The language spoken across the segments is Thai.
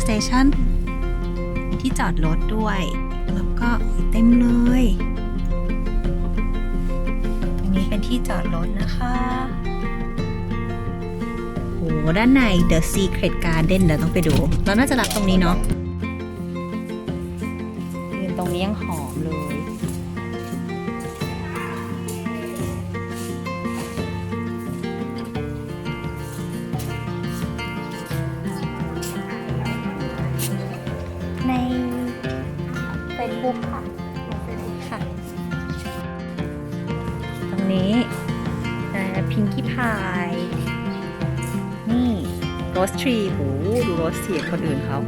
สถานีที่จอดรถด้วย แล้วก็เต็มเลย ตรงนี้เป็นที่จอดรถนะคะโหด้านใน The Secret Garden เดี๋ยวต้องไปดู เราน่าจะรับตรงนี้เนาะ Facebook ค่ะค่ะ ตรงนี้พิงกี้พาย นี่โรสทรีโหดูโรสเสียคนอื่นเขา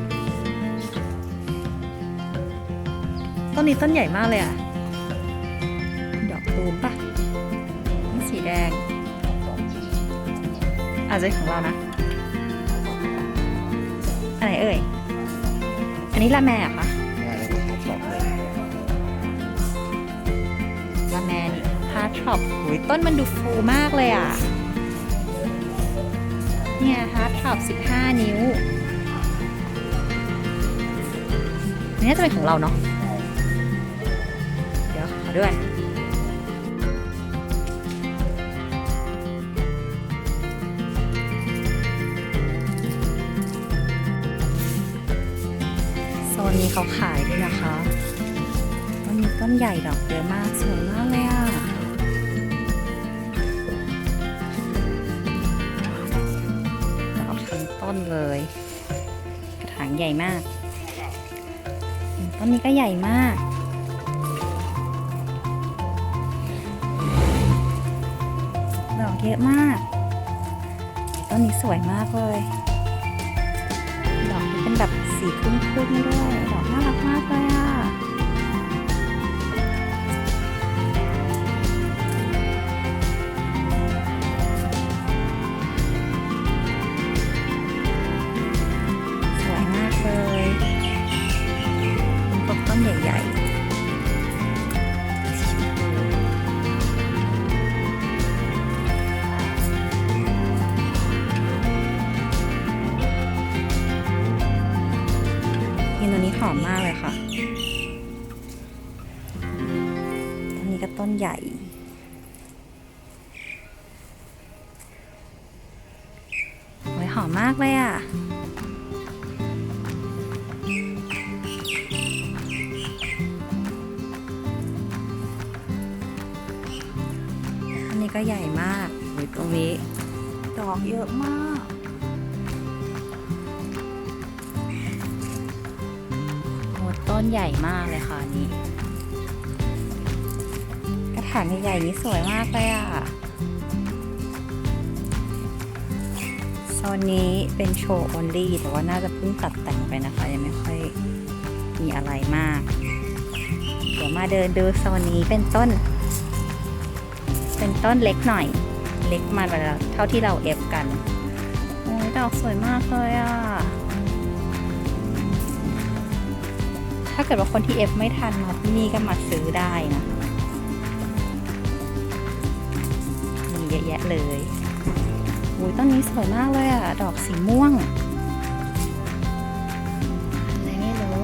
ต้นนี้ต้นใหญ่มากเลยอะดอกตูมปะนี่สีแดง อาจจะเป็นของเรานะอะไรเอ่ย อันนี้ละแม่อะคะ ละแมนี่ฮาร์ดท็อปหุยต้นมันดูฟูมากเลยอะ เนี่ยฮาร์ดท็อป15 นิ้วนนี้จะเป็นของเราเนาะ เดี๋ยวขอด้วยโซนนี้เขาขายด้วยนะคะ ต้นใหญ่ดอกเยอะมากสวยมากเลยอะดอกทั้งต้นเลย กระถางใหญ่มาก ต้นนี้ก็ใหญ่มากดอกเยอะมาก ต้นนี้สวยมากเลย ดอกเป็นแบบสีครึ่งๆด้วย ดอกน่ารักมากเลย นี่ตัวนี้หอมมากเลยค่ะต้นนี้ก็ต้นใหญ่ โอ้ยหอมมากเลยอะอันนี้ก็ใหญ่มากหรือตรงนี้ ดอกเยอะมาก ต้นใหญ่มากเลยค่ะนี่กระถางใหญ่ๆนี้สวยมากเลยอะโซนนี้เป็นโชว์ only แต่ว่าน่าจะเพิ่งตัดแต่งไปนะคะ ยังไม่ค่อยมีอะไรมาก เดี๋ยวมาเดินดูโซนนี้เป็นต้น เป็นต้นเล็กหน่อย เล็กมาแบบเท่าที่เราเอฟกัน โอ้ยดอกสวยมากเลยอะ ถ้าเกิดว่าคนที่เอฟไม่ทันมาที่นี่ก็มาซื้อได้นะมีเยอะแยะเลยโอ้ยต้นนี้สวยมากเลยอะดอกสีม่วงอะไรไม่รู้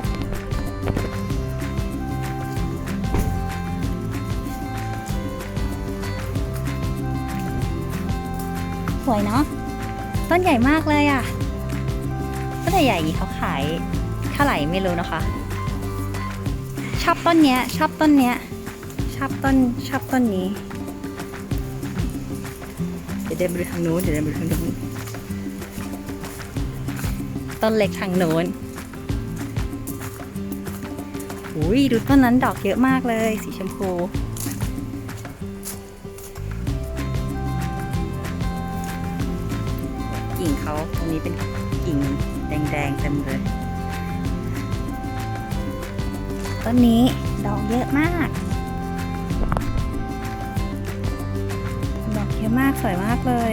สวยเนาะต้นใหญ่มากเลยอะต้นใหญ่ๆเขาขายเท่าไหร่ไม่รู้นะคะ ชอบต้นเนี้ย ชอบต้นเนี้ย ชอบต้นชอบต้นนี้ เดี๋ยวเดินไปดูทางนู้นเดี๋ยวเดินไปดูทางนู้นต้นเล็กทางโน้นอุ้ยดูต้นนั้นดอกเยอะมากเลย สีชมพูกิ่งเขาตรงนี้เป็นกิ่งแดงๆเต็มเลย ต้นนี้ดอกเยอะมาก ดอกเยอะมากสวยมากเลย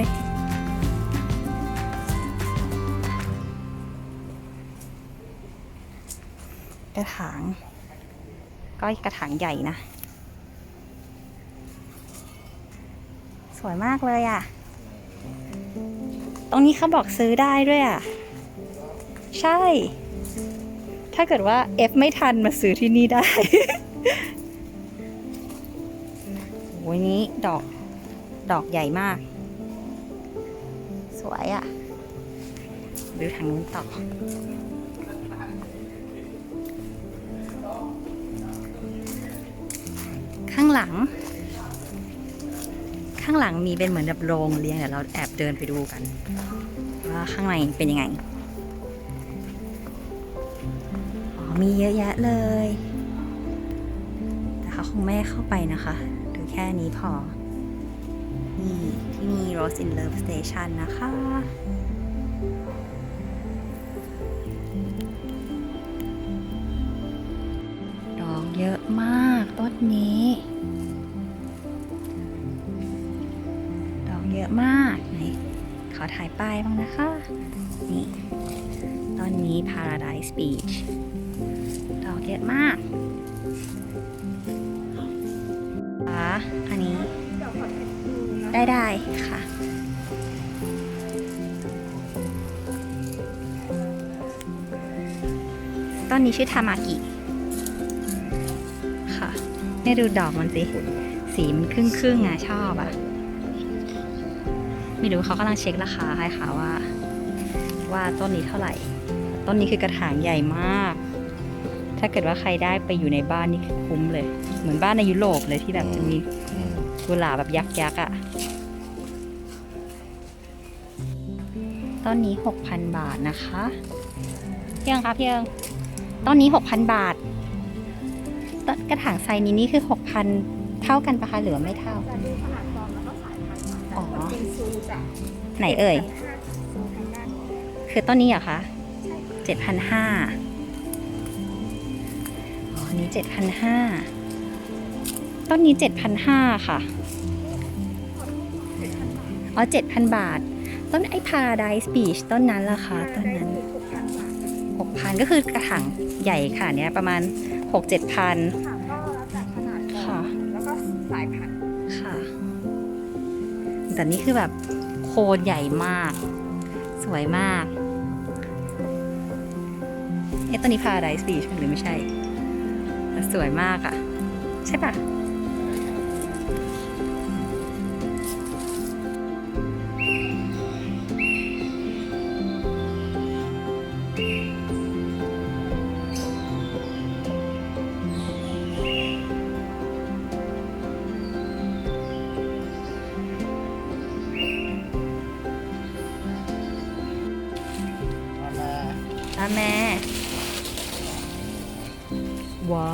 กระถาง ก็กระถางใหญ่นะ สวยมากเลยอะ ตรงนี้เขาบอกซื้อได้ด้วยอะ ใช่ ถ้าเกิดว่า F ไม่ทันมาซื้อที่นี่ได้โอ้ยนี้ดอก ดอกใหญ่มาก สวยอะ่ะดูทางนู้นต่อข้างหลัง ข้างหลังมีเป็นเหมือนแบบโรงเรียงเดี๋ยวเราแอบเดินไปดูกัน ว่าข้างในเป็นยังไง มีเยอะแยะเลย แต่เขาคงไม่เข้าไปนะคะ ดูแค่นี้พอ นี่ที่นี่ Rose in Love Station นะคะ ดอกเยอะมากต้นนี้ ดอกเยอะมากไหนขอถ่ายป้ายบ้างนะคะ นี่ต้นนี้ Paradise Beach ดอกเยอะมากค่ะอันนี้ได้ได้ค่ะ ต้นนี้ชื่อทามากิ ค่ะนี่ดูดอกมันสิ สีมันครึ่งครึ่งอะชอบอะ ไม่รู้เขากำลังเช็คราคาให้ค่ะว่า ว่าต้นนี้เท่าไหร่ ต้นนี้คือกระถางใหญ่มาก ถ้าเกิดว่าใครได้ไปอยู่ในบ้านนี่คือคุ้มเลย เหมือนบ้านในยุโรปเลยที่แบบจะมีกุหลาบแบบยักษ์ๆอะต้นนี้ 6,000 บาทนะคะเพียงคะเพียงต้นนี้ 6,000 บาทต้นกระถางไซนี้นี่คือ 6,000 เท่ากันปะคะเหลือไม่เท่าอ๋อไหนเอ่ย คือต้นนี้เหรอคะ7,500 อันนี้เจ็ดพันห้าต้นนี้เจ็ดพันห้าค่ะอ๋อเจ็ดพันบาท ต้นไอ้ Paradise Beach ต้นนั้นล่ะคะต้นนั้นหกพันก็คือกระถางใหญ่ค่ะเนี้ยประมาณหกเจ็ดพันค่ะแล้วแต่ขนาดฟอค่ะร์มแล้วก็สายพันธุ์ค่ะ แต่นี่คือแบบโคนใหญ่มาก สวยมากเอ๊ะต้นนี้ Paradise Beach หรือไม่ใช่ สวยมากอะใช่ปะตาแม่ ว้า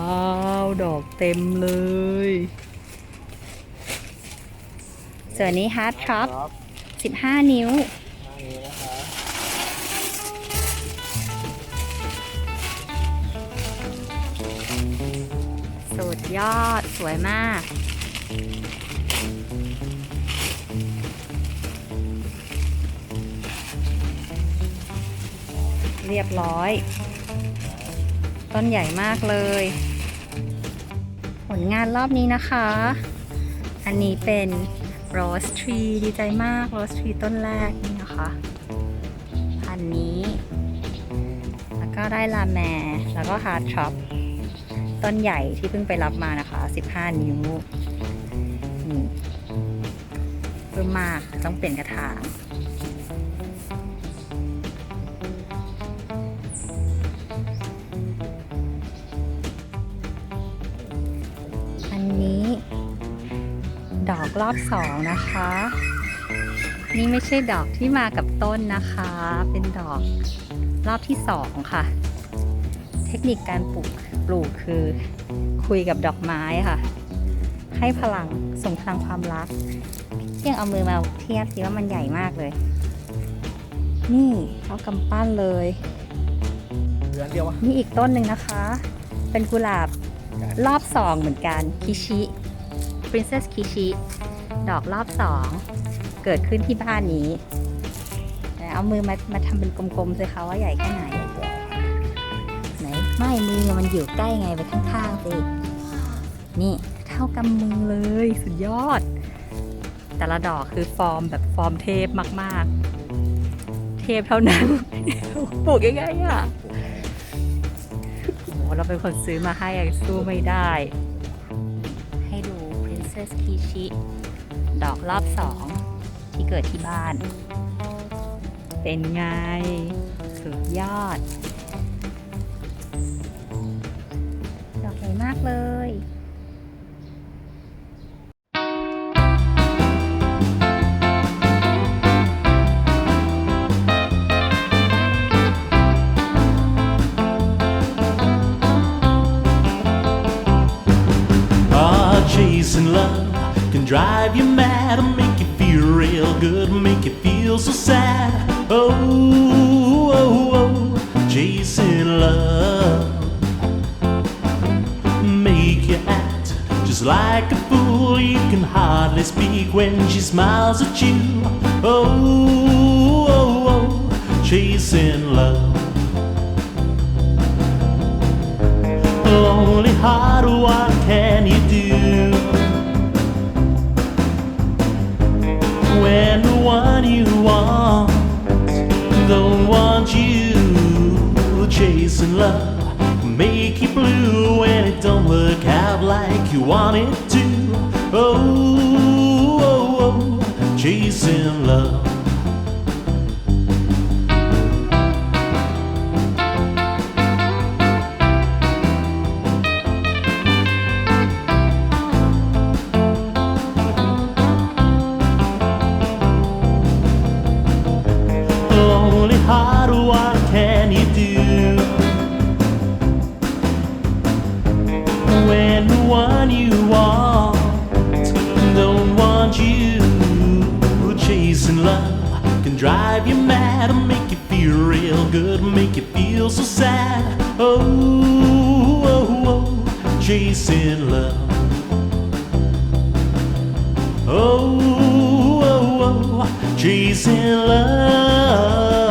ว ดอกเต็มเลย ส่วนนี้ฮาร์ดทรัพ15 นิ้ว สุดยอดสวยมาก เรียบร้อย ต้นใหญ่มากเลย ผลงานรอบนี้นะคะ อันนี้เป็นโรสทรีดีใจมากโรสทรีต้นแรกนี่นะคะพันนี้ แล้วก็ได้ลาแมร์แล้วก็ฮาร์ดช็อปต้นใหญ่ที่เพิ่งไปรับมานะคะ 15 นิ้วนี่เพิ่มมากต้องเปลี่ยนกระถาง รอบสองนะคะ นี่ไม่ใช่ดอกที่มากับต้นนะคะ เป็นดอกรอบที่สองค่ะ เทคนิคการปลูกปลูกคือคุยกับดอกไม้ค่ะ ให้พลังส่งพลังความรักเพียงเอามือมาเทียบสิว่ามันใหญ่มากเลย นี่เอากำปั้นเลยเหลืองเดียววะนี่อีกต้นหนึ่งนะคะ เป็นกุหลาบรอบสองเหมือนกันคิชิ Princess คิชิดอกรอบสองเกิดขึ้นที่บ้านนี้ เอามือมามาทำเป็นกลมๆสิคะว่าใหญ่แค่ไหน ไหน ไม่มือมันอยู่ใกล้ไงไปข้างๆสิ นี่เท่ากำมือเลยสุดยอด แต่ละดอกคือฟอร์มแบบฟอร์มเทพมากๆ เทพเท่านั้น ปลูกยังไงอะโอ้เราเป็นคนซื้อมาให้สู้ไม่ได้ Princess Peachy ดอกรอบสองที่เกิดที่บ้าน เป็นไง สุดยอด ดอกใหญ่มากเลย drive you mad make you feel real good, make you feel so sad. Oh, oh, oh, chasing love. Make you act just like a fool. You can hardly speak when she smiles at you. Oh, oh, oh, chasing love. Lonely heart, what can you do? One you want don't want you, chasing love make you blue when it don't work out like you want it to. Oh, oh, oh chasing love. Chasing love can drive you mad and make you feel real good, make you feel so sad. Oh, oh, oh, chasing love. Oh, oh, oh, chasing love.